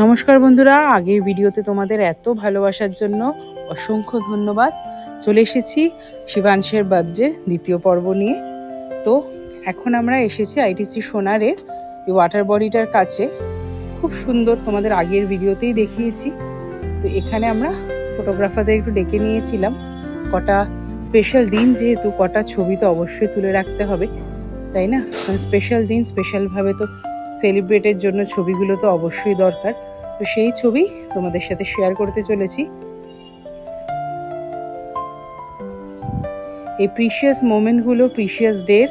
নমস্কার বন্ধুরা, আগের ভিডিওতে তোমাদের এত ভালোবাসার জন্য অসংখ্য ধন্যবাদ। চলে এসেছি শিবাংশের বার্থডে দ্বিতীয় পর্ব নিয়ে। তো এখন আমরা এসেছি আইটিসি সোনারের এই ওয়াটার বডিটার কাছে। খুব সুন্দর তোমাদের আগের ভিডিওতেই দেখিয়েছি। তো এখানে আমরা ফটোগ্রাফারদের একটু ডেকে নিয়েছিলাম। কটা স্পেশাল দিন, যেহেতু কটা ছবি তো অবশ্যই তুলে রাখতে হবে, তাই না? স্পেশাল দিন স্পেশালভাবে তো সেলিব্রেটের জন্য ছবিগুলো তো অবশ্যই দরকার। তো সেই ছবি তোমাদের সাথে শেয়ার করতে চলেছি। এই প্রিশিয়াস মোমেন্টগুলো প্রিশিয়াস ডের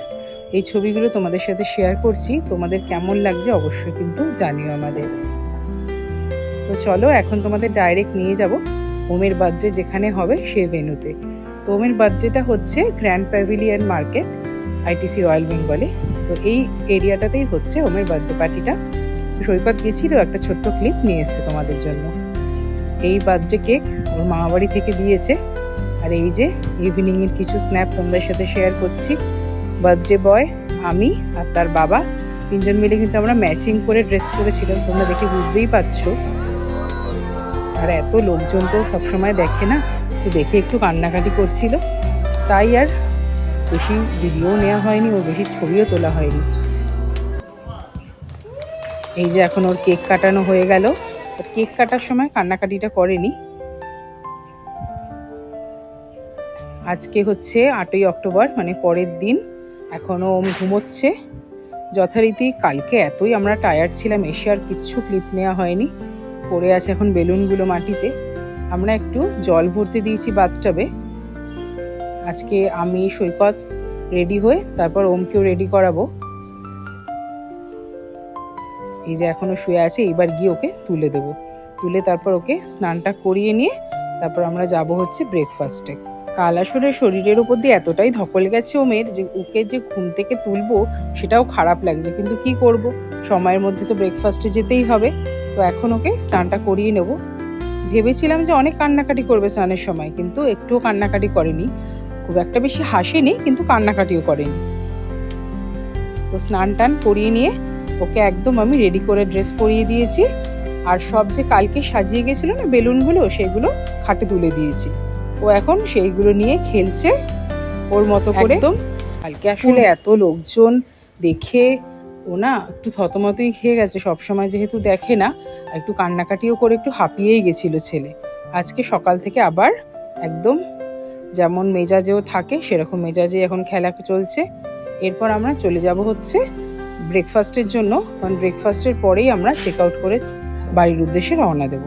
এই ছবিগুলো তোমাদের সাথে শেয়ার করছি। তোমাদের কেমন লাগছে অবশ্যই কিন্তু জানিও আমাদের। তো চলো এখন তোমাদের ডাইরেক্ট নিয়ে যাব। ওমের বার্থডে যেখানে হবে সে ভেনুতে তো ওমের বার্থডেটা হচ্ছে grand pavilion market ITC royal বেঙ্গলে তো এই এরিয়াটাতেই হচ্ছে ওমের বার্থডে পার্টিটা। সৈকত গেছিল একটা ছোট্ট ক্লিপ নিয়ে এসছে তোমাদের জন্য। এই বার্থডে কেক ওর মামাবাড়ি থেকে দিয়েছে। আর এই যে ইভিনিংয়ের কিছু স্ন্যাপ তোমাদের সাথে শেয়ার করছি। বার্থডে বয়, আমি আর তার বাবা, তিনজন মিলে কিন্তু আমরা ম্যাচিং করে ড্রেস পরেছিলাম। তোমরা দেখে বুঝতেই পারছ। আর এত লোকজন তো সবসময় দেখে না। তো দেখে একটু কান্নাকাটি করছিল। তাই আর বেশি ভিডিও নেওয়া হয়নি ও বেশি ছবিও তোলা হয়নি। এই যে এখন ওর কেক কাটানো হয়ে গেল। ওর কেক কাটার সময় কান্নাকাটিটা করেনি। আজকে হচ্ছে আটই অক্টোবর মানে পরের দিন। এখনও ঘুমোচ্ছে। যথারীতি কালকে এতই আমরা টায়ার্ড ছিলাম, এসে আর কিচ্ছু ক্লিপ নেওয়া হয়নি। পড়ে আছে এখন বেলুনগুলো মাটিতে। আমরা একটু জল ভরতে দিয়েছি বাথটাবে আজকে আমি সৈকত রেডি হয়ে তারপর ওমকেও রেডি করাবো। এই যে এখনও শুয়ে আছে এবার গিয়ে ওকে তুলে দেব। তুলে তারপর ওকে স্নানটা করিয়ে নিয়ে তারপর আমরা যাব হচ্ছে ব্রেকফাস্টে কাল আসলে শরীরের উপর দিয়ে এতটাই ধকল গেছে ওমের যে ওকে যে ঘুম থেকে তুলবো সেটাও খারাপ লাগছে, কিন্তু কি করব? সময়ের মধ্যে তো ব্রেকফাস্টে যেতেই হবে। তো এখন ওকে স্নানটা করিয়ে নেব। ভেবেছিলাম যে অনেক কান্নাকাটি করবে স্নানের সময়, কিন্তু একটুও কান্নাকাটি করেনি। খুব একটা বেশি হাসেনি কিন্তু কান্নাকাটিও করেনি। তো স্নান টান করিয়ে নিয়ে ওকে একদম আমি রেডি করে ড্রেস পরিয়ে দিয়েছি। আর সব যে কালকে সাজিয়ে গেছিল না বেলুনগুলো সেগুলো খাটে তুলে দিয়েছি। ও এখন সেইগুলো নিয়ে খেলছে ওর মতো করে। একদম। কালকে আসলে এত লোকজন দেখে ও না একটু থতমতই খেয়ে গেছে সবসময় যেহেতু দেখে না একটু কান্নাকাটিও করে একটু হাঁপিয়েই গেছিল ছেলে। আজকে সকাল থেকে আবার একদম যেমন মেজাজেও থাকে, সেরকম মেজাজে এখন খেলা চলছে। এরপর আমরা চলে যাব হচ্ছে ব্রেকফাস্টের জন্য। কারণ ব্রেকফাস্টের পরেই আমরা চেক আউট করে বাড়ির উদ্দেশ্যে রওনা দেব।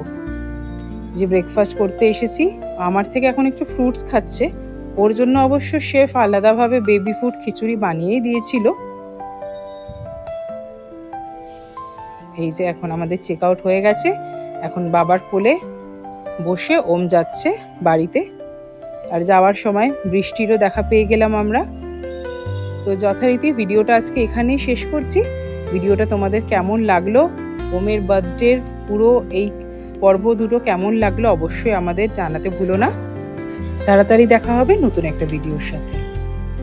যে ব্রেকফাস্ট করতে এসেছি, আমার থেকে এখন একটু ফ্রুটস খাচ্ছে। ওর জন্য অবশ্য শেফ আলাদাভাবে বেবি ফুড খিচুড়ি বানিয়েই দিয়েছিল। এই যে এখন আমাদের চেক আউট হয়ে গেছে। এখন বাবার কোলে বসে ওম যাচ্ছে বাড়িতে। আর যাওয়ার সময় বৃষ্টিরও দেখা পেয়ে গেলাম আমরা। তো যথারীতি ভিডিওটা আজকে এখানেই শেষ করছি। ভিডিওটা তোমাদের কেমন লাগল? ওমের বার্থডের পুরো এই পর্ব দুটো কেমন লাগল অবশ্যই আমাদের জানাতে ভুলো না। তাড়াতাড়ি দেখা হবে নতুন একটা ভিডিওর সাথে।